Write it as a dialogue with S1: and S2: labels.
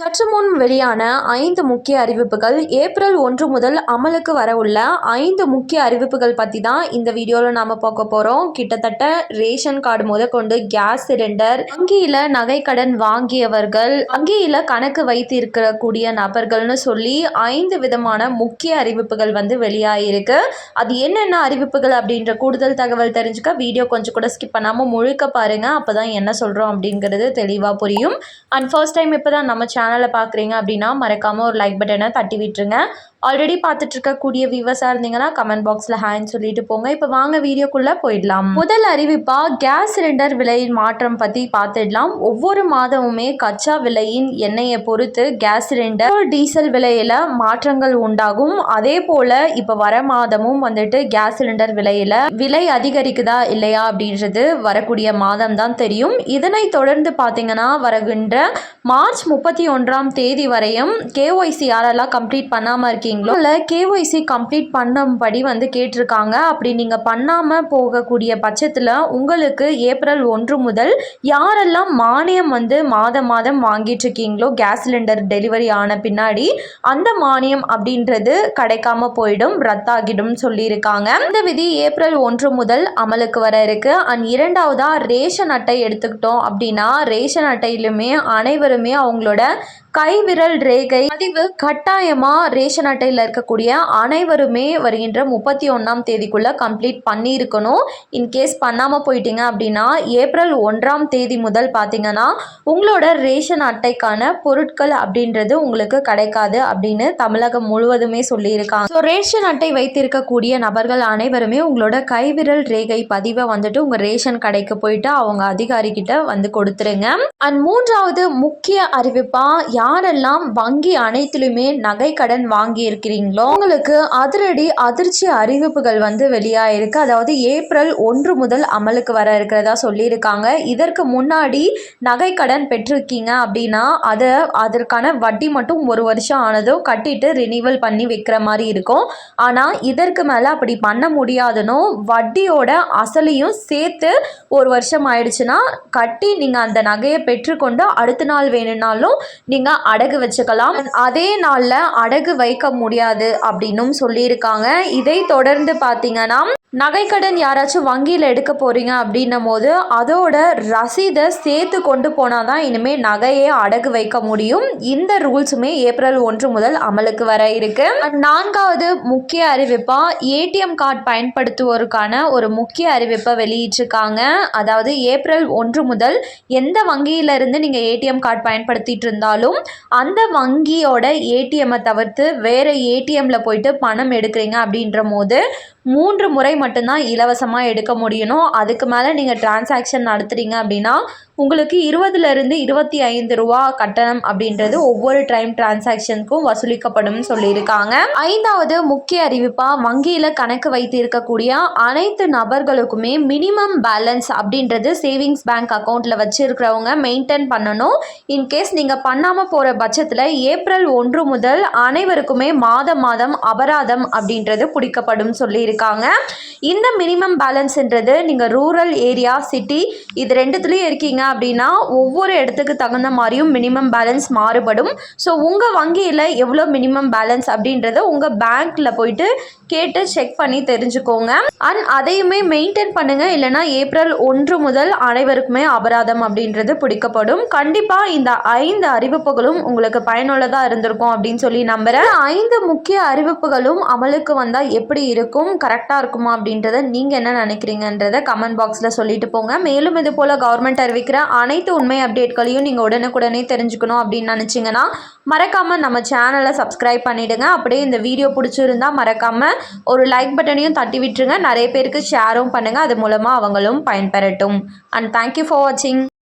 S1: சற்று முன் வெளியான ஐந்து முக்கிய அறிவிப்புகள் ஏப்ரல் ஒன்று முதல் அமலுக்கு வர உள்ள ஐந்து முக்கிய அறிவிப்புகள் பற்றி தான் இந்த வீடியோவில் நாம் பார்க்க போகிறோம் கிட்டத்தட்ட ரேஷன் கார்டு முதற்கொண்டு கேஸ் சிலிண்டர் வங்கியில் நகைக்கடன் வாங்கியவர்கள் வங்கியில் கணக்கு வைத்து இருக்கக்கூடிய நபர்கள்னு சொல்லி ஐந்து விதமான முக்கிய அறிவிப்புகள் வந்து வெளியாகிருக்கு அது என்னென்ன அறிவிப்புகள் அப்படின்ற கூடுதல் தகவல் தெரிஞ்சுக்க வீடியோ கொஞ்சம் கூட ஸ்கிப் பண்ணாமல் முழுக்க பாருங்கள் அப்போ தான் என்ன சொல்கிறோம் அப்படிங்கிறது தெளிவாக புரியும். அண்ட் ஃபர்ஸ்ட் டைம் இப்போ தான் நம்ம சேனல் பார்க்குறீங்க அப்படின்னா மறக்காமல் ஒரு லைக் பட்டனை தட்டி விட்டுருங்க. ஆல்ரெடி பார்த்துட்டு இருக்கக்கூடிய வியூவர்ஸாக இருந்தீங்கன்னா கமெண்ட் பாக்ஸில் ஹேண்ட் சொல்லிட்டு போங்க. இப்போ வாங்க வீடியோக்குள்ளே போயிடலாம். முதல் அறிவிப்பாக கேஸ் சிலிண்டர் விலையின் மாற்றம் பற்றி பார்த்துடலாம். ஒவ்வொரு மாதமுமே கச்சா விலையின் எண்ணெயை பொறுத்து கேஸ் சிலிண்டர் டீசல் விலையில் மாற்றங்கள் உண்டாகும். அதே போல் இப்போ வர மாதமும் வந்துட்டு கேஸ் சிலிண்டர் விலையில் விலை அதிகரிக்குதா இல்லையா அப்படின்றது வரக்கூடிய மாதம் தான் தெரியும். இதனை தொடர்ந்து பார்த்தீங்கன்னா வருகின்ற மார்ச் முப்பத்தி ஒன்றாம் தேதி வரையும் கேஒய்சி யாரெல்லாம் கம்ப்ளீட் பண்ணாமல் இருக்கீங்களோ இல்லை கேஒய்சி கம்ப்ளீட் பண்ணும்படி வந்து கேட்டிருக்காங்க. அப்படி நீங்கள் பண்ணாமல் போகக்கூடிய பட்சத்தில் உங்களுக்கு ஏப்ரல் ஒன்று முதல் யாரெல்லாம் மானியம் வந்து மாதம் மாதம் வாங்கிட்டு இருக்கீங்களோ கேஸ் சிலிண்டர் டெலிவரி ஆன பின்னாடி அந்த மானியம் அப்படின்றது கிடைக்காம போயிடும் ரத்தாகிடும் சொல்லியிருக்காங்க. இந்த விதி ஏப்ரல் ஒன்று முதல் அமலுக்கு வர இருக்கு. அண்ட் இரண்டாவதா ரேஷன் அட்டை எடுத்துக்கிட்டோம் அப்படின்னா ரேஷன் அட்டையிலுமே அனைவரும் அனைவருமே அவங்களோட கைவிரல் ரேகை. பதிவு கட்டாயமா ரேஷன் அட்டையில் இருக்கக்கூடிய அனைவருமே வருகின்ற முப்பத்தி ஒன்றாம் தேதிக்குள்ள கம்ப்ளீட் பண்ணியிருக்கணும். இன்கேஸ் பண்ணாமல் போயிட்டீங்க அப்படின்னா ஏப்ரல் ஒன்றாம் தேதி முதல் பார்த்தீங்கன்னா உங்களோட ரேஷன் அட்டைக்கான பொருட்கள் அப்படின்றது உங்களுக்கு கிடைக்காது அப்படின்னு தமிழகம் முழுவதுமே சொல்லியிருக்காங்க. ஸோ ரேஷன் அட்டை வைத்திருக்கக்கூடிய நபர்கள் அனைவருமே உங்களோட கைவிரல் ரேகை பதிவை வந்துட்டு உங்கள் ரேஷன் கடைக்கு போயிட்டு அவங்க அதிகாரிகிட்ட வந்து கொடுத்துருங்க. அண்ட் மூன்றாவது முக்கிய அறிவிப்பாக யார் யாரெல்லாம் வங்கி அனைத்திலுமே நகை கடன் வாங்கி இருக்கிறீங்களோ உங்களுக்கு அதிரடி அதிர்ச்சி அறிவிப்புகள் வந்து வெளியாயிருக்கு. அதாவது ஏப்ரல் ஒன்று முதல் அமலுக்கு வர இருக்கிறதா சொல்லியிருக்காங்க. இதற்கு முன்னாடி நகை கடன் பெற்றிருக்கீங்க அப்படின்னா அதை அதற்கான வட்டி மட்டும் ஒரு வருஷம் ஆனதும் கட்டிட்டு ரினிவல் பண்ணி வைக்கிற மாதிரி இருக்கும். ஆனால் இதற்கு மேலே அப்படி பண்ண முடியாதுனோ வட்டியோட அசலையும் சேர்த்து ஒரு வருஷம் ஆயிடுச்சுன்னா கட்டி நீங்கள் அந்த நகையை பெற்றுக்கொண்டு அடுத்த நாள் வேணும்னாலும் நீங்கள் அடகு வச்சுக்கலாம். அதே நாளில் அடகு வைக்க முடியாது அப்படின்னும் சொல்லியிருக்காங்க. இதை தொடர்ந்து பார்த்தீங்கன்னா நகைக்கடன் யாராச்சும் வங்கியில் எடுக்க போகிறீங்க அப்படின்னும் போது அதோட ரசீதை சேர்த்து கொண்டு போனால் தான் இனிமேல் நகையை அடகு வைக்க முடியும். இந்த ரூல்ஸுமே ஏப்ரல் ஒன்று முதல் அமலுக்கு வர இருக்கு. நான்காவது முக்கிய அறிவிப்பாக ஏடிஎம் கார்டு பயன்படுத்துவோருக்கான ஒரு முக்கிய அறிவிப்பை வெளியிட்டிருக்காங்க. அதாவது ஏப்ரல் ஒன்று முதல் எந்த வங்கியிலிருந்து நீங்கள் ஏடிஎம் கார்டு பயன்படுத்திட்டு இருந்தாலும் அந்த வங்கியோட ஏடிஎம்மை தவிர்த்து வேறு ஏடிஎம்மில் போயிட்டு பணம் எடுக்கிறீங்க அப்படின்ற போது மூன்று முறை மட்டும்தான் இலவசமாக எடுக்க முடியணும். அதுக்கு மேலே நீங்கள் டிரான்சாக்ஷன் நடத்துகிறீங்க அப்படின்னா உங்களுக்கு இருபதுலேருந்து இருபத்தி ஐந்து ரூபா கட்டணம் அப்படின்றது ஒவ்வொரு டைம் டிரான்சாக்ஷனுக்கும் வசூலிக்கப்படும் சொல்லியிருக்காங்க. ஐந்தாவது முக்கிய அறிவிப்பாக வங்கியில் கணக்கு வைத்து இருக்கக்கூடிய அனைத்து நபர்களுக்குமே மினிமம் பேலன்ஸ் அப்படின்றது சேவிங்ஸ் பேங்க் அக்கௌண்ட்டில் வச்சுருக்கிறவங்க மெயின்டைன் பண்ணணும். இன்கேஸ் நீங்கள் பண்ணாமல் போகிற பட்சத்தில் ஏப்ரல் ஒன்று முதல் அனைவருக்குமே மாதம் மாதம் அபராதம் அப்படின்றது பிடிக்கப்படும் சொல்லியிருக்காங்க இந்த மினிமம் பேலன்ஸ்ன்றது நீங்கள் ரூரல் ஏரியா சிட்டி இது ரெண்டுத்துலேயும் இருக்கீங்க அப்படின்னா ஒவ்வொரு இடத்துக்கு தகுந்த மாதிரியும் மினிமம் பேலன்ஸ் மாறுபடும். ஸோ உங்கள் வங்கியில் எவ்வளோ மினிமம் பேலன்ஸ் அப்படின்றத உங்கள் பேங்க்கில் போயிட்டு கேட்டு செக் பண்ணி தெரிஞ்சுக்கோங்க. அண்ட் அதையுமே மெயின்டைன் பண்ணுங்கள் இல்லைனா ஏப்ரல் ஒன்று முதல் அனைவருக்குமே அபராதம் அப்படின்றது பிடிக்கப்படும். கண்டிப்பாக இந்த ஐந்து அறிவிப்புகளும் உங்களுக்கு பயனுள்ளதாக இருந்திருக்கும் அப்படின்னு சொல்லி நம்புகிறேன் ஐந்து முக்கிய அறிவிப்புகளும் அமலுக்கு வந்தால் எப்படி இருக்கும்? கரெக்டாக இருக்குமா அப்படின்றத நீங்கள் என்ன நினைக்கிறீங்கன்றத கமெண்ட் பாக்ஸில் சொல்லிட்டு போங்க. மேலும் இது போல் கவர்மெண்ட் அறிவிக்கிற அனைத்து உண்மை அப்டேட்களையும் நீங்கள் உடனுக்குடனே தெரிஞ்சுக்கணும் அப்படின்னு நினச்சிங்கன்னா மறக்காமல் நம்ம சேனலை சப்ஸ்கிரைப் பண்ணிவிடுங்க அப்படியே இந்த வீடியோ பிடிச்சிருந்தா மறக்காமல் ஒரு லைக் பட்டனையும் தட்டி விட்டுருங்க. நிறைய பேருக்கு ஷேரும் பண்ணுங்கள் அது மூலமாக அவங்களும் பயன்பெறட்டும். அண்ட் தேங்க்யூ ஃபார் வாட்சிங்